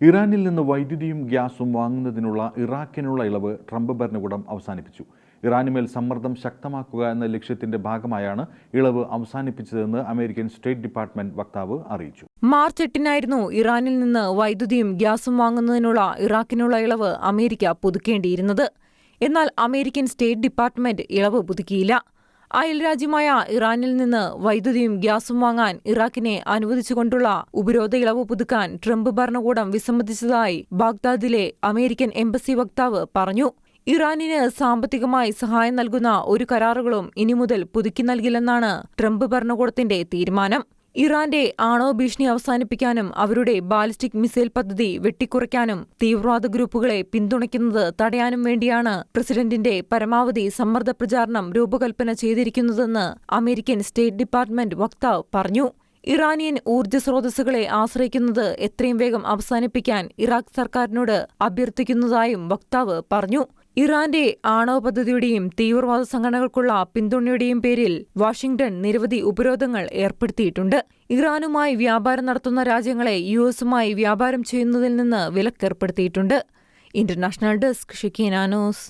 ഇറാനിൽ നിന്ന് വൈദ്യുതിയും ഗ്യാസും വാങ്ങുന്നതിനുള്ള ഇറാഖിനുള്ള ഇളവ് ട്രംപ് ഭരണകൂടം അവസാനിപ്പിച്ചു. ഇറാനുമേൽ സമ്മർദ്ദം ശക്തമാക്കുക എന്ന ലക്ഷ്യത്തിന്റെ ഭാഗമായാണ് ഇളവ് അവസാനിപ്പിച്ചതെന്ന് അമേരിക്കൻ സ്റ്റേറ്റ് ഡിപ്പാർട്ട്മെന്റ് വക്താവ് അറിയിച്ചു. മാർച്ച് എട്ടിനായിരുന്നു ഇറാനിൽ നിന്ന് വൈദ്യുതിയും ഗ്യാസും വാങ്ങുന്നതിനുള്ള ഇറാഖിനുള്ള ഇളവ് അമേരിക്ക പുതുക്കേണ്ടിയിരുന്നത്. എന്നാൽ അമേരിക്കൻ സ്റ്റേറ്റ് ഡിപ്പാർട്ട്മെന്റ് ഇളവ് പുതുക്കിയില്ല. അയൽരാജ്യമായ ഇറാനിൽ നിന്ന് വൈദ്യുതിയും ഗ്യാസും വാങ്ങാൻ ഇറാഖിനെ അനുവദിച്ചുകൊണ്ടുള്ള ഉപരോധ ഇളവ് പുതുക്കാൻ ട്രംപ് ഭരണകൂടം വിസമ്മതിച്ചതായി ബാഗ്ദാദിലെ അമേരിക്കൻ എംബസി വക്താവ് പറഞ്ഞു. ഇറാനിന് സാമ്പത്തികമായി സഹായം നൽകുന്ന ഒരു കരാറുകളും ഇനി മുതൽ പുതുക്കി നൽകില്ലെന്നാണ് ട്രംപ് ഭരണകൂടത്തിന്റെ തീരുമാനം. ഇറാന്റെ ആണവ ഭീഷണി അവസാനിപ്പിക്കാനും അവരുടെ ബാലിസ്റ്റിക് മിസൈൽ പദ്ധതി വെട്ടിക്കുറയ്ക്കാനും തീവ്രവാദ ഗ്രൂപ്പുകളെ പിന്തുണയ്ക്കുന്നത് തടയാനും വേണ്ടിയാണ് പ്രസിഡന്റിന്റെ പരമാവധി സമ്മർദ്ദ പ്രചാരണം രൂപകൽപ്പന ചെയ്തിരിക്കുന്നതെന്ന് അമേരിക്കൻ സ്റ്റേറ്റ് ഡിപ്പാർട്ട്മെന്റ് വക്താവ് പറഞ്ഞു. ഇറാനിയൻ ഊർജ സ്രോതസ്സുകളെ ആശ്രയിക്കുന്നത് എത്രയും വേഗം അവസാനിപ്പിക്കാൻ ഇറാഖ് സർക്കാരിനോട് അഭ്യർത്ഥിക്കുന്നതായും വക്താവ് പറഞ്ഞു. ഇറാന്റെ ആണവ പദ്ധതിയുടെയും തീവ്രവാദ സംഘടനകൾക്കുള്ള പിന്തുണയുടെയും പേരിൽ വാഷിംഗ്ടൺ നിരവധി ഉപരോധങ്ങൾ ഏർപ്പെടുത്തിയിട്ടുണ്ട്. ഇറാനുമായി വ്യാപാരം നടത്തുന്ന രാജ്യങ്ങളെ യു എസുമായി വ്യാപാരം ചെയ്യുന്നതിൽ നിന്ന് വിലക്കേർപ്പെടുത്തിയിട്ടുണ്ട്. International desk ഷിക്കീനാനോസ്